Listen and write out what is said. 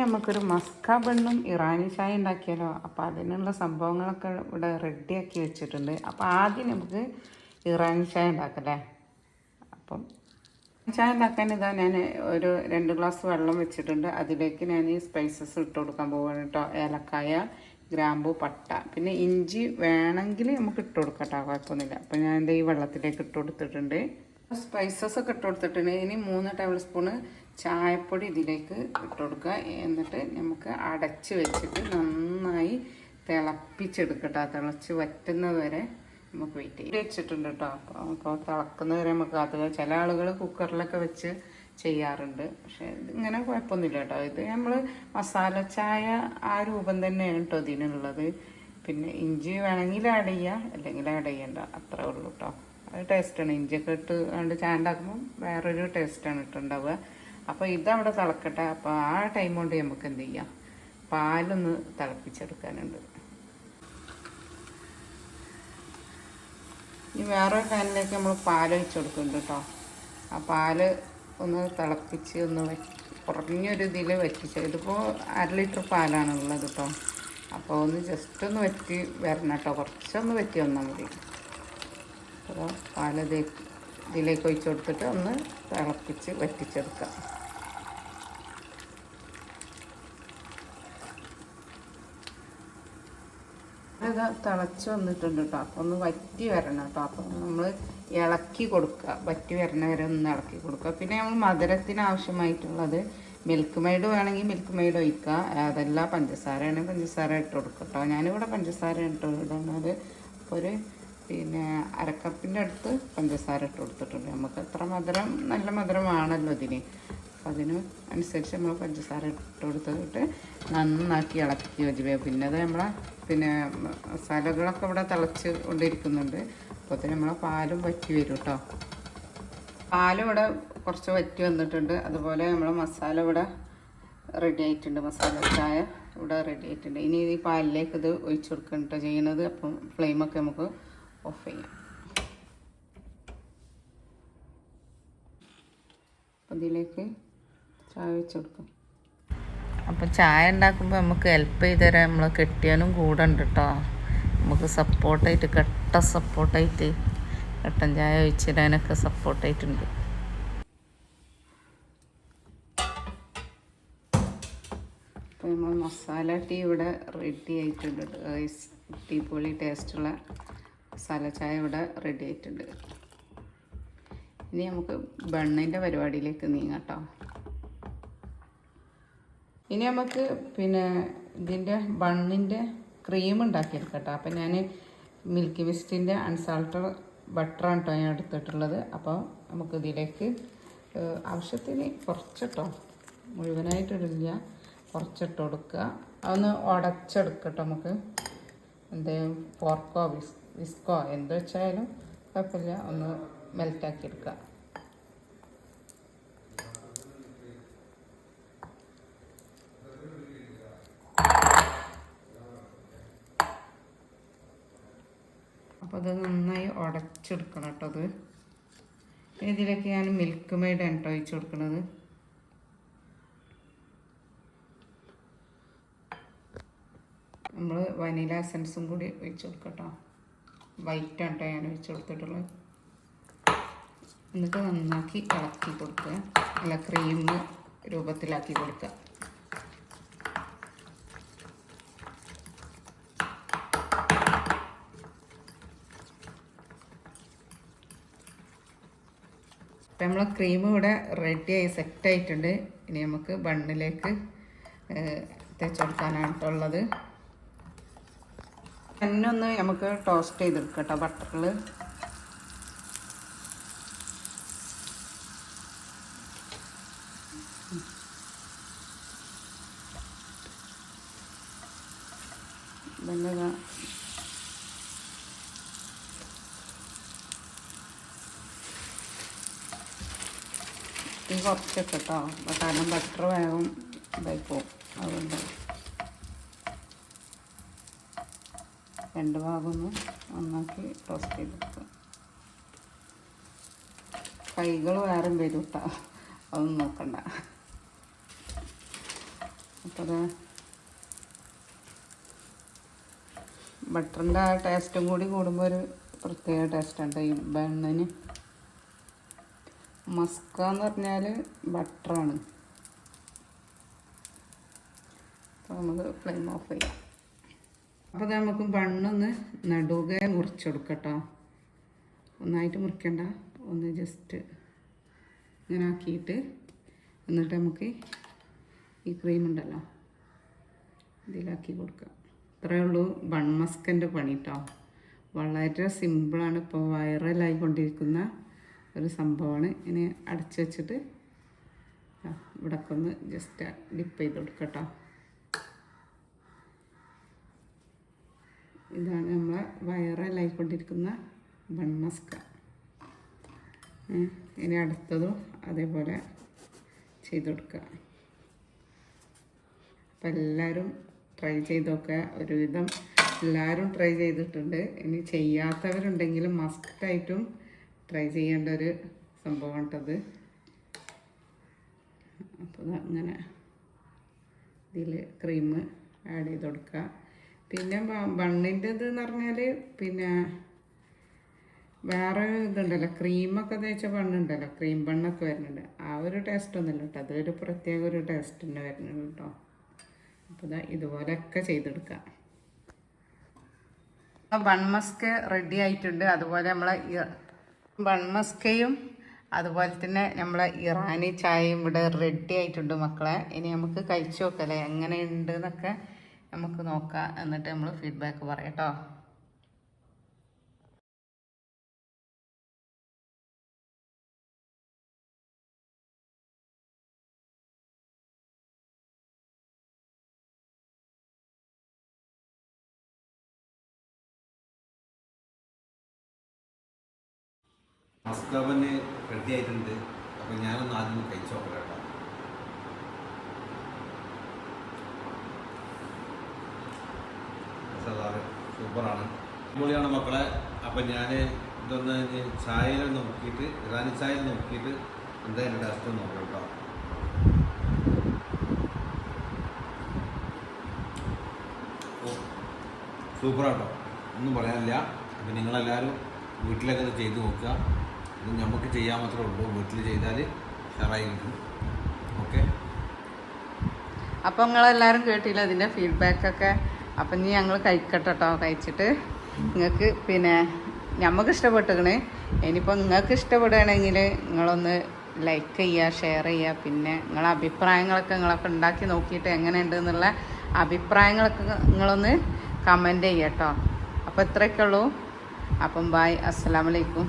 നമുക്കൊരു മസ്ക ബണ്ണും ഇറാനി ചായ ഉണ്ടാക്കിയാലോ? അപ്പോൾ അതിനുള്ള സംഭവങ്ങളൊക്കെ ഇവിടെ റെഡിയാക്കി വെച്ചിട്ടുണ്ട്. അപ്പോൾ ആദ്യം നമുക്ക് ഇറാനി ചായ ഉണ്ടാക്കല്ലേ അപ്പം ചായ ഉണ്ടാക്കാൻ ഇതാ ഞാൻ ഒരു രണ്ട് ഗ്ലാസ് വെള്ളം വെച്ചിട്ടുണ്ട്. അതിലേക്ക് ഞാൻ ഈ സ്പൈസസ് ഇട്ട് കൊടുക്കാൻ പോവാണ് കേട്ടോ. ഏലക്കായ ഗ്രാമ്പു പട്ട. പിന്നെ ഇഞ്ചി വേണമെങ്കിൽ നമുക്ക് ഇട്ട് കൊടുക്കാം കേട്ടോ. കുഴപ്പമൊന്നുമില്ല. അപ്പം ഞാൻ എന്താ ഈ വെള്ളത്തിലേക്ക് ഇട്ട് കൊടുത്തിട്ടുണ്ട്. സ്പൈസസ് ഒക്കെ ഇട്ട് കൊടുത്തിട്ടുണ്ട്. ഇനി മൂന്ന് ടേബിൾ സ്പൂണ് ചായപ്പൊടി ഇതിലേക്ക് ഇട്ട് കൊടുക്കുക. എന്നിട്ട് നമുക്ക് അടച്ച് വെച്ചിട്ട് നന്നായി തിളപ്പിച്ചെടുക്കട്ടോ. തിളച്ച് വറ്റുന്നത് വരെ നമുക്ക് വെയിറ്റ് ചെയ്യും. വെച്ചിട്ടുണ്ട് കേട്ടോ. അപ്പോൾ തിളക്കുന്നത് വരെ നമുക്ക് അത് ചില ആളുകൾ കുക്കറിലൊക്കെ വെച്ച് ചെയ്യാറുണ്ട്. പക്ഷേ ഇങ്ങനെ കുഴപ്പമൊന്നുമില്ല കേട്ടോ. ഇത് നമ്മൾ മസാല ചായ ആ രൂപം തന്നെയാണ് കേട്ടോ ഇതിനുള്ളത്. പിന്നെ ഇഞ്ചി വേണമെങ്കിൽ ആഡ് ചെയ്യുക അല്ലെങ്കിൽ ആഡ് ചെയ്യണ്ട. അത്രേ ഉള്ളൂ കേട്ടോ. അത് ടേസ്റ്റാണ് ഇഞ്ചിയൊക്കെ ഇട്ട് കണ്ട് ചായ ഉണ്ടാക്കുമ്പോൾ വേറൊരു ടേസ്റ്റാണ് ഇട്ടുണ്ടാവുക. അപ്പോൾ ഇതവിടെ തിളക്കട്ടെ. അപ്പോൾ ആ ടൈം കൊണ്ട് നമുക്ക് എന്ത് ചെയ്യാം? പാലൊന്ന് തിളപ്പിച്ചെടുക്കാനുണ്ട്. ഇനി വേറെ പാനിലേക്ക് നമ്മൾ പാൽ ഒഴിച്ച് കൊടുക്കുന്നുണ്ട് കേട്ടോ. ആ പാൽ ഒന്ന് തിളപ്പിച്ച് ഒന്ന് കുറഞ്ഞൊരു ഇതിൽ വറ്റിച്ച് ഇതിപ്പോൾ അര ലിറ്റർ പാലാണ് ഉള്ളത് കേട്ടോ. അപ്പോൾ ഒന്ന് ജസ്റ്റ് ഒന്ന് വറ്റി വരണം കേട്ടോ. കുറച്ചൊന്ന് വറ്റി വന്നാൽ മതി. അപ്പോൾ പാലത് ഇതിലേക്ക് ഒഴിച്ച് കൊടുത്തിട്ട് ഒന്ന് തിളപ്പിച്ച് വറ്റിച്ചെടുക്കാം. ഇത് തിളച്ച് വന്നിട്ടുണ്ട് കേട്ടോ. അപ്പോൾ ഒന്ന് വറ്റി വരണം കേട്ടോ. അപ്പോൾ നമ്മൾ ഇളക്കി കൊടുക്കുക. വറ്റി വരണ വരെ ഒന്ന് ഇളക്കി കൊടുക്കുക. പിന്നെ നമ്മൾ മധുരത്തിന് ആവശ്യമായിട്ടുള്ളത് മിൽക്ക് മെയ്ഡ് വേണമെങ്കിൽ മിൽക്ക് മെയ്ഡ് ഒഴിക്കുക അതല്ല പഞ്ചസാരയാണെങ്കിൽ പഞ്ചസാര ഇട്ട് കൊടുക്കുക കേട്ടോ. ഞാനിവിടെ പഞ്ചസാര ഇട്ട് ഇടുന്നത് അപ്പോൾ ഒരു പിന്നെ അരക്കപ്പിന്റെ അടുത്ത് പഞ്ചസാര ഇട്ട് കൊടുത്തിട്ടുണ്ട്. നമുക്ക് എത്ര മധുരം നല്ല മധുരമാണല്ലോ ഇതിന്. അപ്പം അതിന് അനുസരിച്ച് നമ്മൾ പഞ്ചസാര ഇട്ട് കൊടുത്തിട്ട് നന്നാക്കി ഇളക്കി യോജിക്കുക പിന്നെ അത് നമ്മളെ പിന്നെ മസാലകളൊക്കെ ഇവിടെ തിളച്ച് കൊണ്ടിരിക്കുന്നുണ്ട്. അപ്പോൾ തന്നെ നമ്മളെ പാലും വറ്റി വരും കേട്ടോ പാലും ഇവിടെ കുറച്ച് വറ്റി വന്നിട്ടുണ്ട്. അതുപോലെ നമ്മളെ മസാല ഇവിടെ റെഡി ആയിട്ടുണ്ട്. മസാല ചായ ഇവിടെ റെഡി ആയിട്ടുണ്ട്. ഇനി ഈ പാലിലേക്ക് ഇത് ഒഴിച്ചു കൊടുക്കണ്ട ചെയ്യണത് അപ്പം ഫ്ലെയിമൊക്കെ നമുക്ക് ഓഫ് ചെയ്യാം. അപ്പം ചായ വെച്ച് കൊടുക്കാം. അപ്പം ചായ ഉണ്ടാക്കുമ്പോൾ നമുക്ക് ഹെൽപ്പ് ചെയ്ത് തരാൻ നമ്മൾ കെട്ടിയാനും കൂടെ ഉണ്ട് കേട്ടോ നമുക്ക് സപ്പോർട്ടായിട്ട് കെട്ട സപ്പോർട്ടായിട്ട് കട്ടൻ ചായ ഒഴിച്ചിടാനൊക്കെ സപ്പോർട്ടായിട്ടുണ്ട് അപ്പോൾ നമ്മൾ മസാല ടീ ഇവിടെ റെഡി ആയിട്ടുണ്ട്. ടീ അടിപൊളി ടേസ്റ്റുള്ള മസാല ചായ ഇവിടെ റെഡി ആയിട്ടുണ്ട്. ഇനി നമുക്ക് ബണ്ണിന്റെ പരിപാടിയിലേക്ക് നീങ്ങാം കേട്ടോ. ഇനി നമുക്ക് പിന്നെ ഇതിന്റെ ബണ്ണിന്റെ ക്രീം ഉണ്ടാക്കിയെടുക്കട്ടോ കേട്ടോ. അപ്പം ഞാൻ മിൽക്കി മിസ്റ്റിന്റെ അൺസാൾട്ടഡ് ബട്ടറാണ് കേട്ടോ ഞാൻ എടുത്തിട്ടുള്ളത്. അപ്പോൾ നമുക്ക് ഇതിലേക്ക് ആവശ്യത്തിന് കുറച്ചിട്ടോ മുഴുവനായിട്ടിടില്ല കുറച്ചിട്ട് കൊടുക്കുക. അതൊന്ന് ഉടച്ചെടുക്കട്ടോ നമുക്ക്. എന്തെങ്കിലും ഫോർക്കോ വിസ് വിസ്കോ എന്ത് വെച്ചായാലും കുഴപ്പമില്ല. ഒന്ന് മെൽറ്റാക്കി എടുക്കുക അപ്പോൾ അത് നന്നായി ഉടച്ചെടുക്കണം കേട്ടോ അത്. ഇതിലേക്ക് ഞാൻ മിൽക്ക് മെയ്ഡാണ് കേട്ടോ ഒഴിച്ച് കൊടുക്കുന്നത് നമ്മൾ വനില എസൻസും കൂടി ഒഴിച്ച് കൊടുക്കട്ടോ വൈറ്റാണ് കേട്ടോ ഞാൻ ഒഴിച്ച് കൊടുത്തിട്ടുള്ളത്. എന്നിട്ട് നന്നാക്കി ഇളക്കി കൊടുക്കുക. അല്ല ക്രീം രൂപത്തിലാക്കി കൊടുക്കുക. അപ്പം നമ്മൾ ക്രീം ഇവിടെ റെഡിയായി സെറ്റായിട്ടുണ്ട് ഇനി നമുക്ക് ബണ്ണിലേക്ക് തേച്ചെടുക്കാനായിട്ടുള്ളത് തന്നെ ഒന്ന് നമുക്ക് ടോസ്റ്റ് ചെയ്തെടുക്കാം കേട്ടോ ബട്ടറിൽ കുറച്ചൊക്കെ കേട്ടോ കാരണം ബട്ടർ വേഗം ഇതായി പോവും അതുകൊണ്ട് രണ്ട് ഭാഗം ഒന്ന് നന്നാക്കി ടോസ്റ്റ് ചെയ്തെടുക്കുക. കൈകൾ വേറെ വരും കേട്ടോ അതൊന്നും നോക്കണ്ട. അപ്പോൾ ബട്ടറിന്റെ ആ ടേസ്റ്റും കൂടി കൂടുമ്പോൾ ഒരു പ്രത്യേക ടേസ്റ്റാണ് ഈ ബണ്ണിന്. മസ്ക എന്ന് പറഞ്ഞാൽ ബട്ടറാണ്. അപ്പോൾ നമുക്ക് ഫ്ലെയിം ഓഫ് ചെയ്യാം. അപ്പോൾ നമുക്ക് ബണ്ണൊന്ന് നടുകെ മുറിച്ചെടുക്കട്ടോ. ഒന്നായിട്ട് മുറിക്കണ്ട. ഒന്ന് ജസ്റ്റ് ഇങ്ങനെ ആക്കിയിട്ട് എന്നിട്ട് നമുക്ക് ഈ ക്രീം ഉണ്ടല്ലോ ഇതിലാക്കി കൊടുക്കാം. ഇത്രയേ ഉള്ളൂ ബൺ മസ്കന്റെ പണി കേട്ടോ വളരെ സിമ്പിളാണ് ഇപ്പോൾ വൈറലായിക്കൊണ്ടിരിക്കുന്ന ഒരു സംഭവമാണ്. ഇനി അടച്ചു വെച്ചിട്ട് ഇവിടൊക്കെ ഒന്ന് ജസ്റ്റ് ഡിപ്പ് ചെയ്ത് കൊടുക്കട്ടോ. ഇതാണ് നമ്മൾ വൈറലായിക്കൊണ്ടിരിക്കുന്ന ബണ്ണസ്ക. ഇനി അടുത്തതും അതേപോലെ ചെയ്ത് കൊടുക്കുക അപ്പം എല്ലാവരും ട്രൈ ചെയ്തൊക്കെ ഒരുവിധം എല്ലാവരും ട്രൈ ചെയ്തിട്ടുണ്ട്. ഇനി ചെയ്യാത്തവരുണ്ടെങ്കിലും മസ്റ്റായിട്ടും ട്രൈ ചെയ്യേണ്ട ഒരു സംഭവമാണ് കേട്ടത് അപ്പോൾ അങ്ങനെ ഇതിൽ ക്രീം ആഡ് ചെയ്ത് കൊടുക്കുക പിന്നെ ബണ്ണിന്റെ ഇതെന്ന് പറഞ്ഞാൽ പിന്നെ വേറെ ഇതുണ്ടല്ലോ ക്രീമൊക്കെ തേച്ച ബണ്ണുണ്ടല്ലോ ക്രീം ബണ്ണൊക്കെ വരുന്നുണ്ട്. ആ ഒരു ടേസ്റ്റ് ഒന്നുമില്ല കേട്ടോ അതൊരു പ്രത്യേക ഒരു ടേസ്റ്റ് തന്നെ വരുന്നുണ്ട് കേട്ടോ അപ്പോൾ ഇതാ ഇതുപോലെയൊക്കെ ചെയ്തെടുക്കാം ബൺമസ്ക് റെഡി ആയിട്ടുണ്ട്. അതുപോലെ നമ്മളെ ബൺമസ്കയും അതുപോലെ തന്നെ നമ്മളെ ഇറാനി ചായയും ഇവിടെ റെഡി ആയിട്ടുണ്ട് മക്കളെ. ഇനി നമുക്ക് കഴിച്ചു നോക്കല്ലേ എങ്ങനെയുണ്ട് എന്നൊക്കെ നമുക്ക് നോക്കാം. എന്നിട്ട് നമ്മൾ ഫീഡ്ബാക്ക് പറയാം കേട്ടോ. മസ്കവന് റെഡി ആയിട്ടുണ്ട്. അപ്പം ഞാനൊന്ന് ആദ്യം കഴിച്ചു നോക്കാം കേട്ടോ സാധാരണ സൂപ്പറാണ്. അടിപൊളിയാണ് മക്കളെ. അപ്പം ഞാൻ ഇതൊന്ന് ചായയിൽ നോക്കിയിട്ട് ഇറാനി ചായയിൽ നോക്കിയിട്ട് എന്തായാലും ടേസ്റ്റ് നോക്കാം കേട്ടോ. സൂപ്പറാട്ടോ. ഒന്നും പറയാനില്ല. അപ്പം നിങ്ങളെല്ലാവരും വീട്ടിലൊക്കെ ഇത് ചെയ്ത് നോക്കുക. ഇത് നമുക്ക് ചെയ്യാൻ മാത്രമേ ഉള്ളൂ. വീട്ടിൽ ചെയ്താൽ ഷെയറായി കിട്ടും ഓക്കെ? അപ്പോൾ നിങ്ങളെല്ലാവരും കേട്ടില്ല അതിന്റെ ഫീഡ്ബാക്കൊക്കെ അപ്പം ഇനി ഞങ്ങൾ കഴിക്കട്ടെ കേട്ടോ കഴിച്ചിട്ട് നിങ്ങൾക്ക് പിന്നെ നമുക്ക് ഇഷ്ടപ്പെട്ടിക്കണ്. ഇനിയിപ്പോൾ നിങ്ങൾക്ക് ഇഷ്ടപ്പെടുകയാണെങ്കിൽ നിങ്ങളൊന്ന് ലൈക്ക് ചെയ്യുക ഷെയർ ചെയ്യുക പിന്നെ നിങ്ങളെ അഭിപ്രായങ്ങളൊക്കെ നിങ്ങളൊക്കെ ഉണ്ടാക്കി നോക്കിയിട്ട് എങ്ങനെയുണ്ട് എന്നുള്ള അഭിപ്രായങ്ങളൊക്കെ നിങ്ങളൊന്ന് കമന്റ് ചെയ്യട്ടോ. അപ്പോൾ ഇത്രയൊക്കെ ഉള്ളൂ. അപ്പം ബായ് അസ്സലാമലൈക്കും